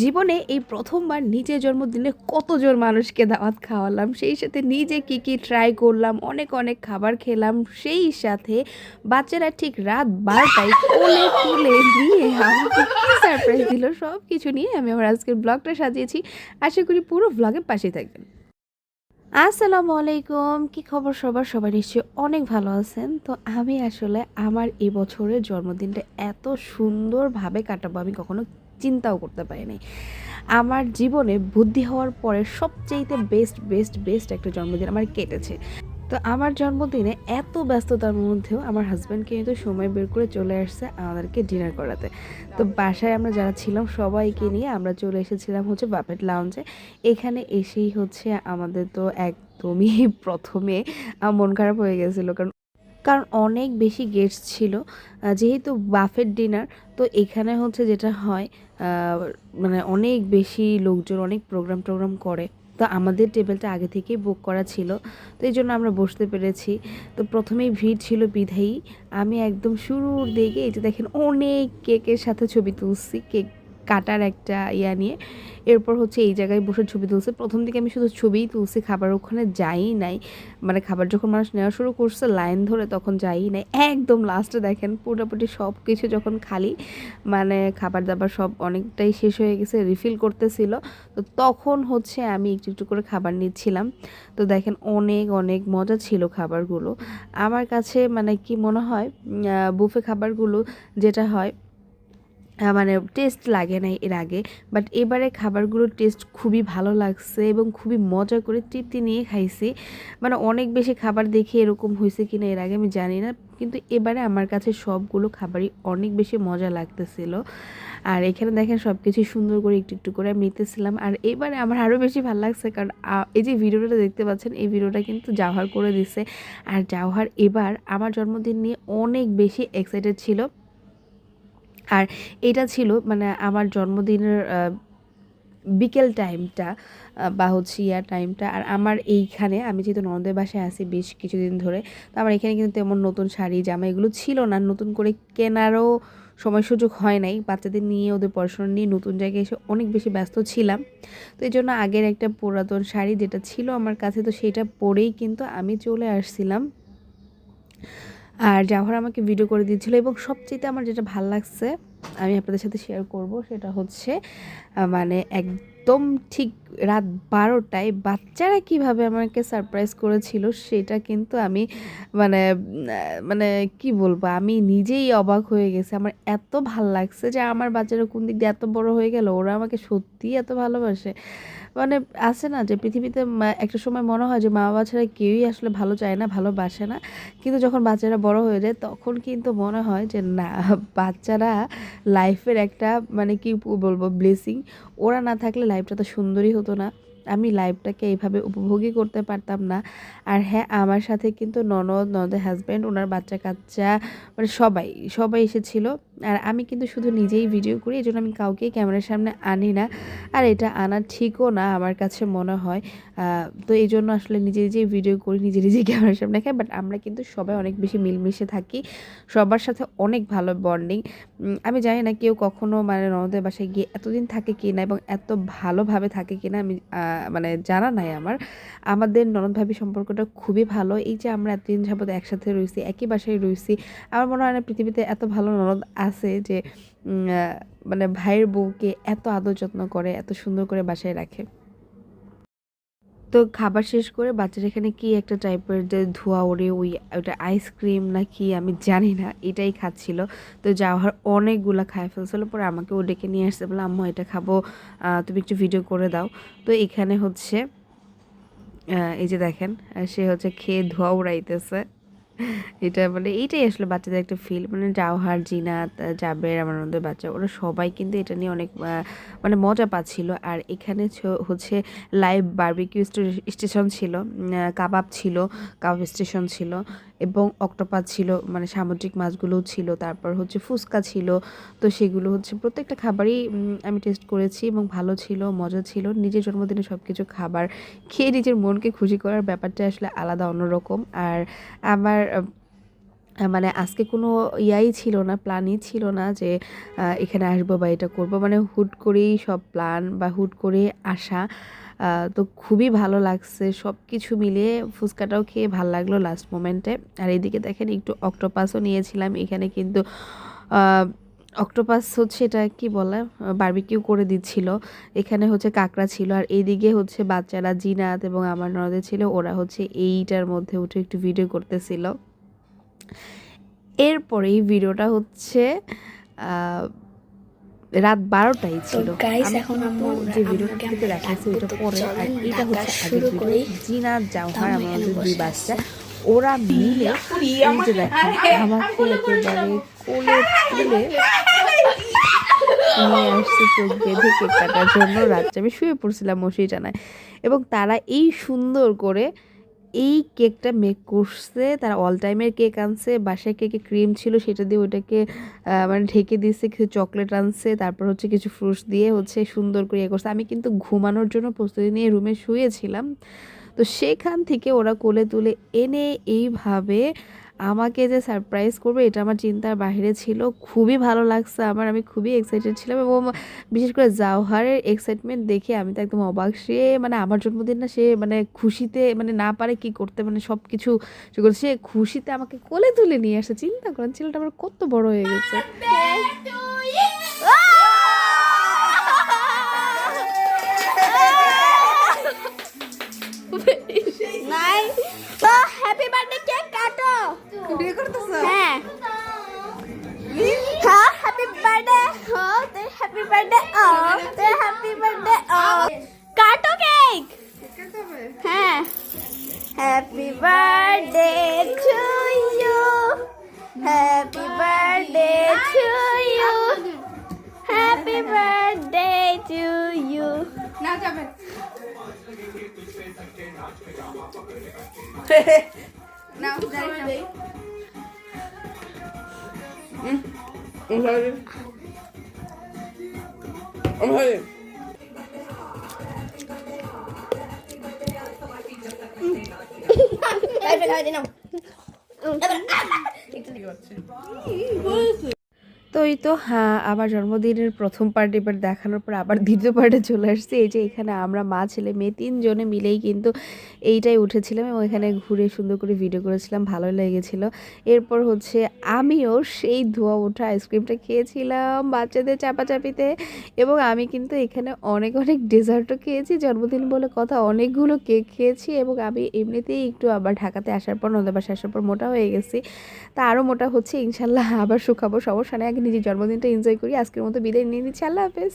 জীবনে এই প্রথমবার নিজের জন্মদিনে কতজন মানুষকে দাওয়াত খাওয়ালাম, সেই সাথে নিজে কি কি ট্রাই করলাম, অনেক অনেক খাবার খেলাম, সেই সাথে বাচ্চারা ঠিক রাত বারোটায় কোলে তুলে নিয়ে আমাকে সারপ্রাইজ দিল সব কিছু নিয়ে আমি আমার আজকের ব্লগটা সাজিয়েছি। আশা করি পুরো ব্লগের পাশেই থাকবেন। আসসালামু আলাইকুম, কি খবর সবার? সবাই নিশ্চয়ই অনেক ভালো আছেন। তো আমি আসলে আমার এই বছরের জন্মদিনটা এত সুন্দরভাবে কাটাবো, আমি কখনো চিন্তাও করতে পারিনি। আমার জীবনে বুদ্ধি হওয়ার পরে সবচেয়েতে বেস্ট বেস্ট বেস্ট একটা জন্মদিন আমার কেটেছে। তো আমার জন্মদিনে এত ব্যস্ততার মধ্যেও আমার হাজব্যান্ডকে কিন্তু সময় বের করে চলে আসছে আমাদেরকে ডিনার করাতে। তো বাসায় আমরা যারা ছিলাম সবাইকে নিয়ে আমরা চলে এসেছিলাম হচ্ছে বাপেট লাউঞ্জে এখানে এসেই হচ্ছে আমাদের তো একদমই প্রথমে মন খারাপ হয়ে গেছিল। কারণ কারণ অনেক বেশি গেস্ট ছিল। যেহেতু বাফেট ডিনার তো এখানে হচ্ছে যেটা হয় মানে অনেক বেশি লোকজন, অনেক প্রোগ্রাম টোগ্রাম করে। তো আমাদের টেবিলটা আগে থেকেই বুক করা ছিল। তো এই জন্য আমরা বসতে পেরেছি। তো প্রথমেই ভিড় ছিল বিধায়ী। আমি একদম শুরুর দিকে এই যে দেখেন অনেক কেকের সাথে ছবি তুলছি। কেক কাটার একটা ইয়া নিয়ে। এরপর হচ্ছে এই জায়গায় বসে ছবি তুলছি। প্রথম দিকে আমি শুধু ছবিই তুলছি, খাবার ওখানে যাই নাই। মানে খাবার যখন মানুষ নেওয়া শুরু করছে, লাইন ধরে তখন যাই নাই। একদম লাস্টে দেখেন, পুরোপুরি সব কিছু যখন খালি মানে খাবার দাবার সব অনেকটাই শেষ হয়ে গেছে রিফিল করতেছিল। তো তখন হচ্ছে আমি একটু একটু করে খাবার নিচ্ছিলাম। তো দেখেন, অনেক অনেক মজা ছিল খাবারগুলো। আমার কাছে মানে কি মনে হয় বুফে খাবারগুলো যেটা হয় মানে টেস্ট লাগে নাই এর আগে বাট এবারে খাবারগুলোর টেস্ট খুবই ভালো লাগছে এবং খুবই মজা করে তৃপ্তি নিয়ে খাইছি। মানে অনেক বেশি খাবার দেখে এরকম হয়েছে কিনা এর আগে আমি জানি না, কিন্তু এবারে আমার কাছে সবগুলো খাবারই অনেক বেশি মজা লাগতেছিল। আর এখানে দেখেন সব কিছু সুন্দর করে একটু একটু করে নিতেছিলাম। আর এবারে আমার আরও বেশি ভালো লাগছে কারণ এই যে ভিডিওটা দেখতে পাচ্ছেন, এই ভিডিওটা কিন্তু জাওহার করে দিছে। আর জাওহার এবার আমার জন্মদিন নিয়ে অনেক বেশি এক্সাইটেড ছিল। আর এটা ছিল মানে আমার জন্মদিনের বিকেল টাইমটা বা হচ্ছে ইয়ার টাইমটা আর আমার এইখানে আমি যেহেতু ননদের বাসায় আছি বেশ কিছুদিন ধরে, তো আমার এখানে কিন্তু তেমন নতুন শাড়ি, জামা এগুলো ছিল না। নতুন করে কেনারও সময় সুযোগ হয় নাই। বাচ্চাদের নিয়ে ওদের পড়াশোনা নিয়ে নতুন জায়গায় এসে অনেক বেশি ব্যস্ত ছিলাম। তো এই জন্য আগের একটা পুরাতন শাড়ি যেটা ছিল আমার কাছে, তো সেটা পরেই কিন্তু আমি চলে আসছিলাম। আর জাহর আমাকে ভিডিও করে দিয়েছিলো এবং সবচেয়ে আমার যেটা ভালো লাগছে, আমি আপনাদের সাথে শেয়ার করব, সেটা হচ্ছে মানে মানে একদম ঠিক রাত বারোটায় বাচ্চারা কীভাবে আমাকে সারপ্রাইজ করেছিল সেটা কিন্তু আমি মানে মানে কি বলব, আমি নিজেই অবাক হয়ে গেছি। আমার এত ভালো লাগছে যে আমার বাচ্চারা কোন দিক দিয়ে এত বড় হয়ে গেল, ওরা আমাকে সত্যিই এত ভালোবাসে। মানে আছে না যে পৃথিবীতে একটা সময় মনে হয় যে মা বাবা ছাড়া কেউই আসলে ভালো চায় না, ভালোবাসে না। কিন্তু যখন বাচ্চারা বড় হয়ে যায় তখন কিন্তু মনে হয় যে না, বাচ্চারা লাইফের একটা মানে কি বলব ব্লেসিং ওরা না থাকলে লাইফটা তো সুন্দরই হতো না। আমি লাইফটাকে এইভাবে উপভোগই করতে পারতাম না। আর হ্যাঁ আমার সাথে কিন্তু ননদ, ননদের হাজব্যান্ড ওনার বাচ্চা কাচ্চা মানে সবাই সবাই এসেছিল। আর আমি কিন্তু শুধু নিজেই ভিডিও করি এই জন্য আমি কাউকেই ক্যামেরার সামনে আনি না। আর এটা আনা ঠিকও না আমার কাছে মনে হয়। তো এই জন্য আসলে নিজে নিজেই ভিডিও করি, নিজে নিজেই ক্যামেরার সামনে খাই। বাট আমরা কিন্তু সবাই অনেক বেশি মিলমিশে থাকি। সবার সাথে অনেক ভালো বন্ডিং আমি জানি না কেউ কখনো মানে ননদের বাসায় গিয়ে এতদিন থাকে কি না এবং এত ভালোভাবে থাকে কি না আমি মানে জানা নাই আমার। আমাদের ননদ ভাবি সম্পর্কটা খুবই ভালো। এই যে আমরা এতদিন যাবত একসাথে রয়েছি একই বাসায় রয়েছি আমার মনে হয় না পৃথিবীতে এত ভালো ননদ আছে যে মানে ভাইয়ের বউকে এত আদর যত্ন করে, এত সুন্দর করে বাসায় রাখে। তো খাবার শেষ করে বাচ্চারা এখানে কি একটা টাইপের যে ধোয়া ওড়ে, ওই, ওটা আইসক্রিম না কি আমি জানি না, এটাই খাচ্ছিল। তো যাওয়ার অনেকগুলো খায় ফেলছিল, পরে আমাকে ও ডেকে নিয়ে আসতে বলে, আম্মা, এটা খাব তুমি একটু ভিডিও করে দাও। তো এখানে হচ্ছে এই যে দেখেন, সে হচ্ছে খেয়ে ধোয়া উড়াইতেছে। এটা মানে এইটাই আসলে বাচ্চাদের একটা ফিল মানে জাওহার জিনাত জাবের আমার নন্দের বাচ্চা, ওরা সবাই কিন্তু এটা নিয়ে অনেক মানে মজা পাচ্ছিল। আর এখানে হচ্ছে লাইভ বারবিকিউ স্টেশন ছিল কাবাব ছিল, কাবাব স্টেশন ছিল, এবং অক্টোপাস ছিল মানে সামুদ্রিক মাছগুলোও ছিল, তারপর হচ্ছে ফুচকা ছিল, তো সেগুলো হচ্ছে প্রত্যেকটা খাবারই আমি টেস্ট করেছি এবং ভালো ছিল, মজা ছিল। নিজের জন্মদিনে সব কিছু খাবার খেয়ে নিজের মনকে খুশি করার ব্যাপারটা আসলে আলাদা, অন্যরকম। আর আমার মানে আজকে কোনো ইয়াই ছিল না, প্ল্যানই ছিল না যে এখানে আসব বা এটা করব। মানে হুট করেই সব প্ল্যান বা হুট করে আসা তো খুবই ভালো লাগছে। সব কিছু মিলিয়ে ফুচকাটাও খেয়ে ভালো লাগল লাস্ট মোমেন্টে আর এদিকে দেখেন একটু অক্টোপাসও নিয়েছিলাম। এখানে কিন্তু অক্টোপাস হচ্ছে এটা কি বলে? বারবিকিউ করে দিচ্ছিল। এখানে হচ্ছে কাঁকড়া ছিল আর এইদিকে হচ্ছে বাচ্চারা জিনাত এবং আমার ননদের ছিল ওরা হচ্ছে এইটার মধ্যে উঠে একটু ভিডিও করতেছিল। এরপরে এই ভিডিওটা হচ্ছে রাত বারোটাই ছিল। এখন যে ভিডিওটা থেকে দেখাচ্ছি ওটা পরে আর এটা হচ্ছে আগের ভিডিও জিনাত জাওহার তো আমি আমাদের দুই বাচ্চা। ওরা মিলে আমাকে একেবারে জন্য। আমি শুয়ে পড়ছিলাম মশারি টানায়। এবং তারা এই সুন্দর করে এই কেকটা মেক করছে। তারা অল টাইমের কেক আনছে। বাসায় কেকে ক্রিম ছিল সেটা দিয়ে ওটাকে মানে ঢেকে দিয়েছে, কিছু চকলেট আনছে, তারপর হচ্ছে কিছু ফ্রুটস দিয়ে হচ্ছে সুন্দর করে ইয়ে করছে। আমি কিন্তু ঘুমানোর জন্য প্রস্তুতি নিয়ে রুমে শুয়েছিলাম। তো সেখান থেকে ওরা কোলে তুলে এনে এইভাবে আমাকে যে সারপ্রাইজ করবে, এটা আমার চিন্তার বাহিরে ছিল। খুবই ভালো লাগছে আমার, আমি খুবই এক্সাইটেড ছিলাম এবং বিশেষ করে জাওহারের এক্সাইটমেন্ট দেখে আমি তো একদম অবাক। সে মানে আমার জন্মদিন না, সে মানে খুশিতে মানে না পারে কি করতে মানে সব কিছু সে খুশিতে আমাকে কোলে তুলে নিয়ে আসে। চিন্তা করেন, ছেলেটা আমার কত বড় হয়ে গেছে। birthday to you. Happy birthday to you. Happy birthday to you. Now, Japan. now, Japan. I'm sorry. I'm sorry. you happy birthday to you তো এই তো হ্যাঁ আবার জন্মদিনের প্রথম পার্টি এবার দেখানোর পর আবার দ্বিতীয় পার্টে চলে আসছি। এই যে এখানে আমরা মা, ছেলে, মেয়ে তিনজনে মিলেই কিন্তু এইটাই উঠেছিলাম এবং এখানে ঘুরে সুন্দর করে ভিডিও করেছিলাম ভালো লেগেছিল। এরপর হচ্ছে আমিও সেই ধোয়া ওঠা আইসক্রিমটা খেয়েছিলাম বাচ্চাদের চাপাচাপিতে এবং আমি কিন্তু এখানে অনেক অনেক ডেজার্টও খেয়েছি, জন্মদিন বলে কথা অনেকগুলো কেক খেয়েছি এবং আমি এমনিতেই একটু আবার ঢাকাতে আসার পর নদের বাসায় আসার পর মোটা হয়ে গেছি। তা আরও মোটা হচ্ছে, ইনশাল্লাহ আবার শুকাবো, সমস্যা নেই নিজের জন্মদিনটা এনজয় করি আজকের মতো বিদায় নিয়ে নিচ্ছি আল্লাহ হাফেজ।